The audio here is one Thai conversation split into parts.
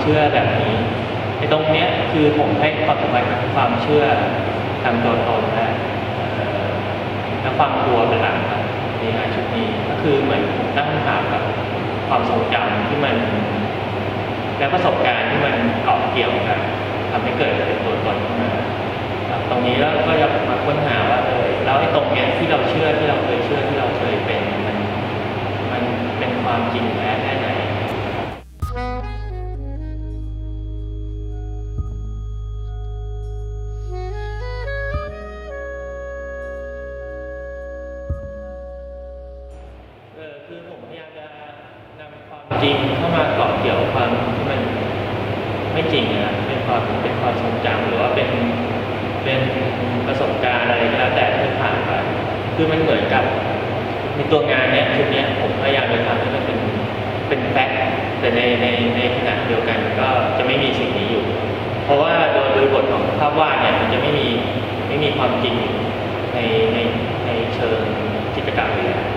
เชื่อแบบนี้ไอ้ตรงเนี้ยคือผมให้ความสำคัญกับความเชื่อทางตัวตนและและความกลัวเป็นหลักครับในงานชุดนี้ก็คือเหมือนผมตั้งคำถามกับความทรงจำที่มัน และประสบการณ์ที่มันเกาะเกี่ยวกันทำให้เกิดเป็นตัวตนขึ้นมาครับตรงนี้แล้วก็จะมาค้นหาว่าเออแล้วไอ้ตรงเนี้ยที่เราเชื่อที่เราเคยเชื่อที่เราเคยเป็นมันมันเป็นความจริงแท้ พยายามจะนำความจริงเข้ามาเกาะเกี่ยวความที่มันไม่จริงนะเป็นความเป็นความทรงจำหรือว่าเป็นเป็นประสบการณ์อะไรก็แล้วแต่ที่ผ่านไปคือมันเหมือนกับในตัวงานเนี้ยชุดเนี้ยผมพยายามจะทำให้มันเป็นเป็นแฟกต์แต่ในในในขณะเดียวกันก็จะไม่มีสิ่งนี้อยู่ เพราะว่าโดยโดยบทของภาพวาดเนี่ยมันจะไม่มีไม่มีความจริงในในในเชิงจิตรกรรมเลย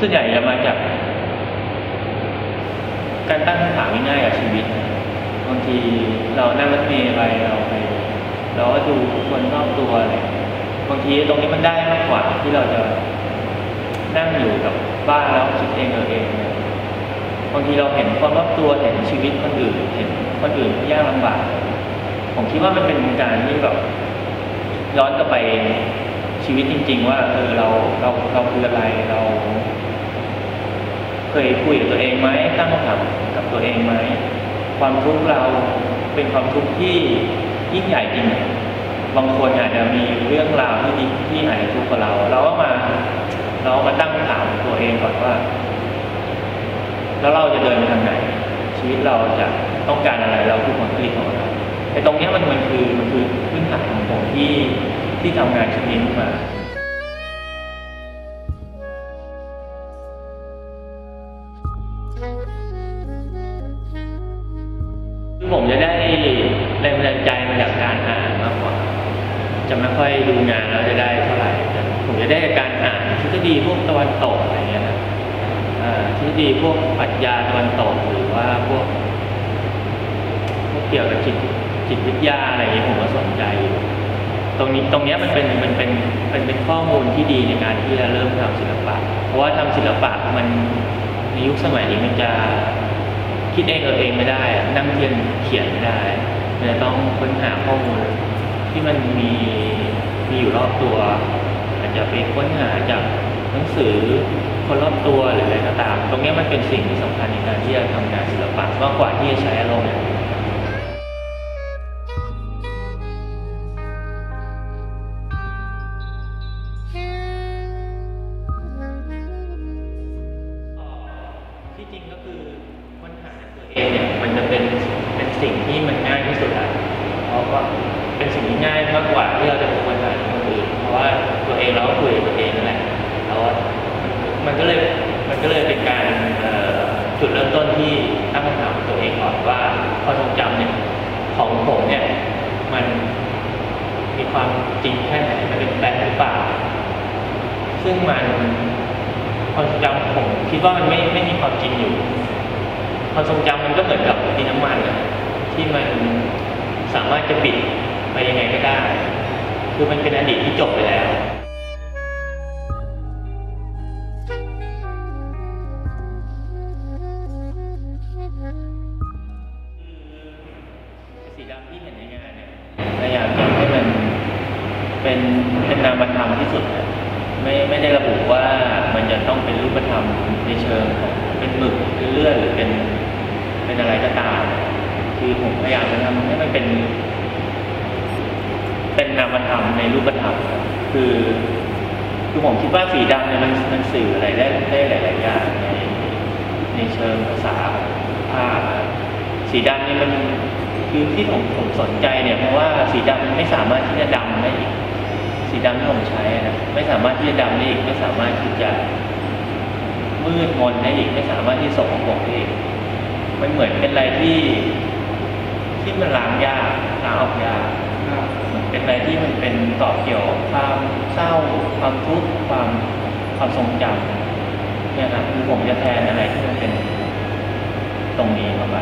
ส่วนใหญ่จะมาจาก การตั้งคำถามง่ายๆกับชีวิตบางทีเรานั่งรถเมล์ไปเราไปเราก็ดูคนรอบตัวอะไรบางทีตรงนี้มันได้มากกว่าที่เราจะนั่งอยู่กับบ้านแล้วคิดเองเออเองเนี่ยบางทีเราเห็นคนรอบตัวเห็นชีวิตคนอื่นเห็นคนอื่นที่ยากลำบาก ผมคิดว่ามันเป็นการที่แบบย้อนกลับไปชีวิตจริง ๆ ว่าเออเราเราเราคืออะไรเรา เคยคุยกับตัวเองไหมตั้งคำถามกับตัวเองไหมความทุกข์เราเป็นความทุกข์ที่ยิ่งใหญ่จริงบางคนอาจจะมีเรื่องราวที่ดีที่อาจจะทุกข์กว่าเรา เราก็มาเรามาตั้งคำถามกับตัวเองก่อนว่า แล้วเราจะเดินไปทางไหน ชีวิตเราจะต้องการอะไรเราคือผลผลิตของอะไรไอ้ตรงเนี้ยมันมันคือมันคือพื้นฐานของผมที่ที่ทำงานชิ้นนี้ขึ้นมา มาจากการอ่านมากกว่า จะไม่ค่อยดูงานแล้วจะได้เท่าไหร่ผมจะได้จากการอ่านทฤษฎีพวกตะวันตกอะไรเงี้ยนะทฤษฎีพวกปรัชญาตะวันตกหรือว่าพวกพวกเกี่ยวกับจิตจิตวิทยาอะไรอย่างเงี้ยผมก็สนใจอยู่ตรงนี้ตรงเนี้ยมันเป็นมันเป็นเป็นเป็นข้อมูลที่ดีในการที่จะเริ่มทำศิลปะ เพราะว่าทำศิลปะมันในยุคสมัยนี้มันจะคิดเองเออเองไม่ได้อะนั่งเทียนเขียนไม่ได้ จะต้องค้นหาข้อมูลที่มันมีมีอยู่รอบตัว อาจจะไปค้นหาจากหนังสือคนรอบตัวหรืออะไรก็ตาม ตรงนี้มันเป็นสิ่งที่สำคัญในการที่จะทำงานศิลปะมากกว่าที่จะใช้อารมณ์ องก่อนว่าความทรงจำเนี่ยของผมเนี่ยมันมีความจริงแค่ไหนมันเป็นแฟกต์หรือเปล่า ซึ่งมันความทรงจำผมคิดว่ามันไม่ไม่มีความจริงอยู่ ความทรงจำมันก็เหมือนกับดินน้ำมันอะที่มันสามารถจะปิดไปยังไงก็ได้ คือมันเป็นอดีตที่จบไปแล้ว เป็นเป็นนามธรรมที่สุดไม่ไม่ได้ระบุว่ามันจะต้องเป็นรูปธรรมในเชิงของเป็นหมึกเป็นเลือดหรือเป็นเป็นอะไรก็ตามคือผมพยายามจะทำให้มันเป็น เป็นนามธรรมในรูปธรรมคือคือผมคิดว่าสีดำเนี่ยมันมันสื่ออะไรได้ได้หลาย ๆ อย่างในในเชิงภาษาภาพสีดำนี่มัน คือที่ผมผมสนใจเนี่ยเพราะว่าสีดำมันไม่สามารถที่จะดำได้อีกสีดำที่ผมใช้นะไม่สามารถที่จะดำได้อีกไม่สามารถที่จะมืดมนได้อีกไม่สามารถที่สกปรกได้อีกมันเหมือนเป็นอะไรที่ที่มันล้างยากล้างออกยากครับมันเป็นอะไรที่มันเป็นเกาะเกี่ยวความเศร้า ความทุกข์ความความทรงจำเนี่ยครับคือผมจะแทนอะไรที่มันเป็นตรงนี้เข้าไป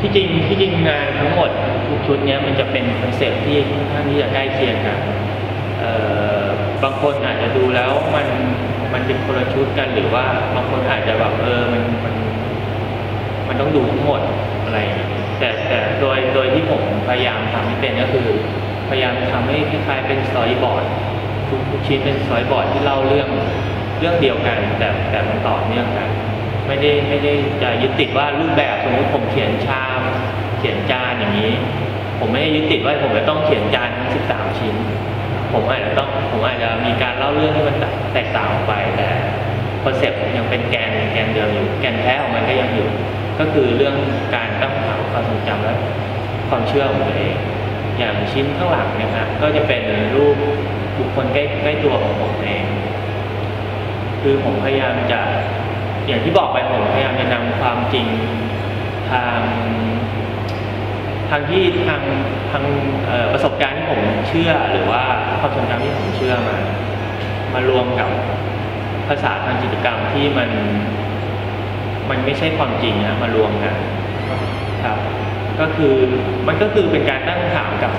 ที่จริงที่จริงงานทั้งหมดทุกชุดเนี้ยมันจะเป็นคอนเซ็ปต์ที่ค่อนข้างที่จะใกล้เคียงกันบางคนอาจจะดูแล้วมันมันเป็นคนละชุดกันหรือว่าบางคนอาจจะแบบเออมันมันมันต้องดูทั้งหมดอะไรแต่แต่โดยโดยที่ผมพยายามทำให้เป็นก็คือ พยายามทำให้คล้ายๆเป็นสตอรี่บอร์ดทุกทุกชิ้นเป็นสตอรี่บอร์ดที่เล่าเรื่องเรื่องเดียวกัน แต่แต่มันต่อเนื่องกัน ไม่ได้ไม่ได้จะยึดติดว่ารูปแบบสมมติผมเขียนชามเขียนจานอย่างนี้ ผมไม่ได้ยึดติดว่าผมจะต้องเขียนจานทั้ง13ชิ้น ผมอาจจะต้องผมอาจจะมีการเล่าเรื่องที่มันแตกต่างออกไปแต่คอนเซ็ปต์ยังเป็นแกนแกนเดิมอยู่แกนแท้ของมันก็ยังอยู่ ก็คือเรื่องการตั้งคำถามความทรงจำและความเชื่อของตัวเองอย่างชิ้นข้างหลังเนะฮะก็จะเป็นรูปบุคคลใกล้ใกล้ตัวของผมเอง คือผมพยายามจะ อย่างที่บอกไปผมพยายามจะนำความจริงทางทางที่ทางทางประสบการณ์ที่ผมเชื่อหรือว่าความทรงจำที่ผมเชื่อมามารวมกับภาษาทางจิตกรรมที่มันมันไม่ใช่ความจริงนะมารวมกันครับ ก็คือมันก็คือเป็นการตั้งคำถามกับ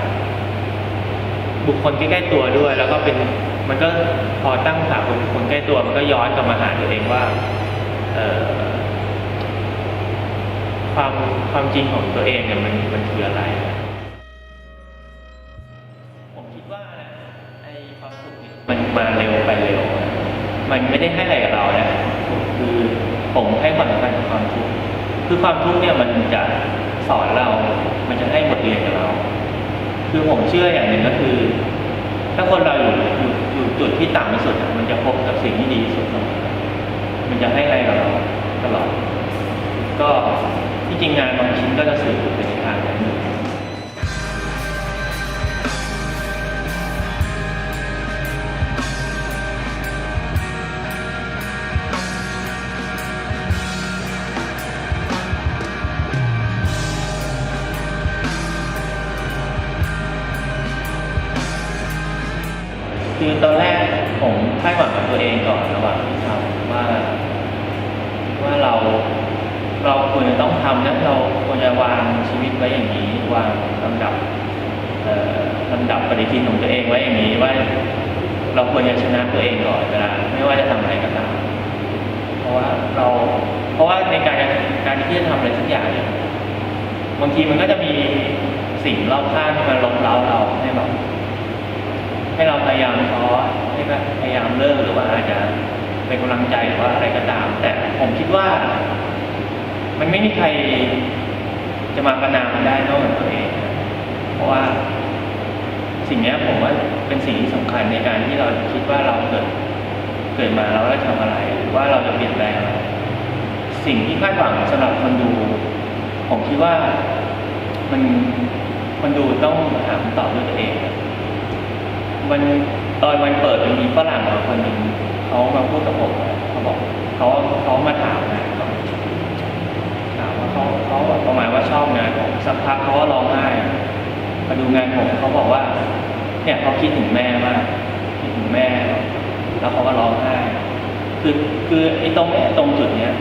บุคคลใกล้ๆตัวด้วย แล้วก็เป็นมันก็พอตั้งคำถามกับบุคคลใกล้ตัว มันก็ย้อนกลับมาหาตัวเองว่า ความความจริงของตัวเองเนี่ยมันมันคืออะไร ผมคิดว่าไอ้ความสุขมันมาเร็วไปเร็ว มันไม่ได้ให้อะไรกับเรานะคือผมให้ความสำคัญกับความทุกข์คือความทุกข์เนี่ยมันจะสอนเรา มันจะให้บทเรียนกับเรา คือผมเชื่ออย่างหนึ่งก็คือ ถ้าคนเราอยู่อยู่อยู่จุดที่ต่ำที่สุดมันจะพบกับสิ่งที่ดีที่สุดเสมอ มันจะให้อะไรกับเราตลอด ก็ที่จริงงานบางชิ้นก็จะสื่อไปในทาง ก่อนระหว่างที่ทำว่า ว่าเราเราควรจะต้องทำนะเราควรจะวางชีวิตไว้อย่างนี้ วางลำดับลำดับปฏิทินของตัวเองไว้อย่างนี้ว่า เราควรจะชนะตัวเองก่อนเวลาไม่ว่าจะทำอะไรก็ตามเพราะว่าเรา เพราะว่าในการการที่จะทำอะไรสักอย่างเนี่ยบางทีมันก็จะมีสิ่งรอบข้างที่มาล้มเล้าเราให้แบบ ให้เราพยายามท้อให้พยายามเลิกหรือว่าอาจจะเป็นกำลังใจหรือว่าอะไรก็ตาม แต่ผมคิดว่า มันไม่มีใครจะมาประนามันได้นอกจากตัวเอง เพราะว่าสิ่งนี้ผมว่าเป็นสิ่งที่สำคัญในการที่เราคิดว่าเราเกิดเกิดมาเราจะทำอะไร หรือว่าเราจะเปลี่ยนแปลงอะไรสิ่งที่คาดหวังสำหรับคนดู ผมคิดว่ามันคนดูต้องหาคำตอบด้วยตัวเอง มันตอนวันเปิดมันมีฝรั่งมาคนหนึ่งเขามาพูดกับผมอะเขาบอกเขาเขามาถามนะถามว่าเขาเขาแบบประมาณว่าชอบงานผมสักพักเขาก็ร้องไห้มาดูงานผมเขาบอกว่า เนี่ยเขาคิดถึงแม่มากคิดถึงแม่ แล้วเขาก็ร้องไห้คือคือไอ้ตรงเนี้ยตรงจุดเนี้ย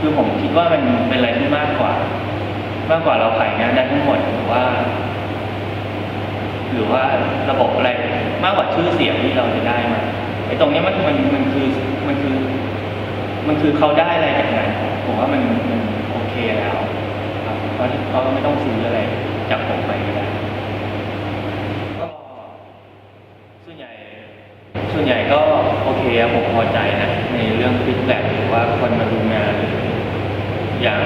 คือผมคิดว่ามันเป็นอะไรที่มากกว่า มากกว่าเราขายงานได้ทั้งหมดหรือว่า หรือว่าระบบอะไรมากกว่าชื่อเสียงที่เราจะได้มาไอ้ตรงนี้มันมันมันคือมันคือ มันคือเขาได้อะไรจากงานผมว่ามันมันโอเคแล้วครับเพราะเขาก็ไม่ต้องซื้ออะไรจากผมไปก็ได้ก็ส่วนใหญ่ส่วนใหญ่ก็โอเคผมพอใจนะในเรื่องฟีดแบ็หรือว่าคนมาดูงานออย่าง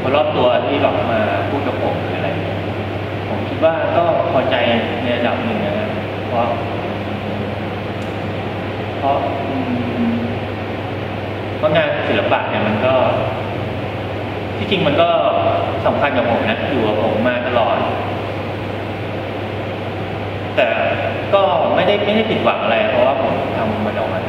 คนรอบตัวที่แบบมาพูดกับผมหรืออะไร ผมคิดว่าก็พอใจในระดับหนึ่งนะครับเพราะ เพราะเพราะงานศิลปะเนี่ยมันก็ ที่จริงมันก็สำคัญกับผมนะอยู่กับผมมาตลอด แต่ก็ไม่ได้ไม่ได้ผิดหวังอะไร เพราะว่าผมทำมันออกมา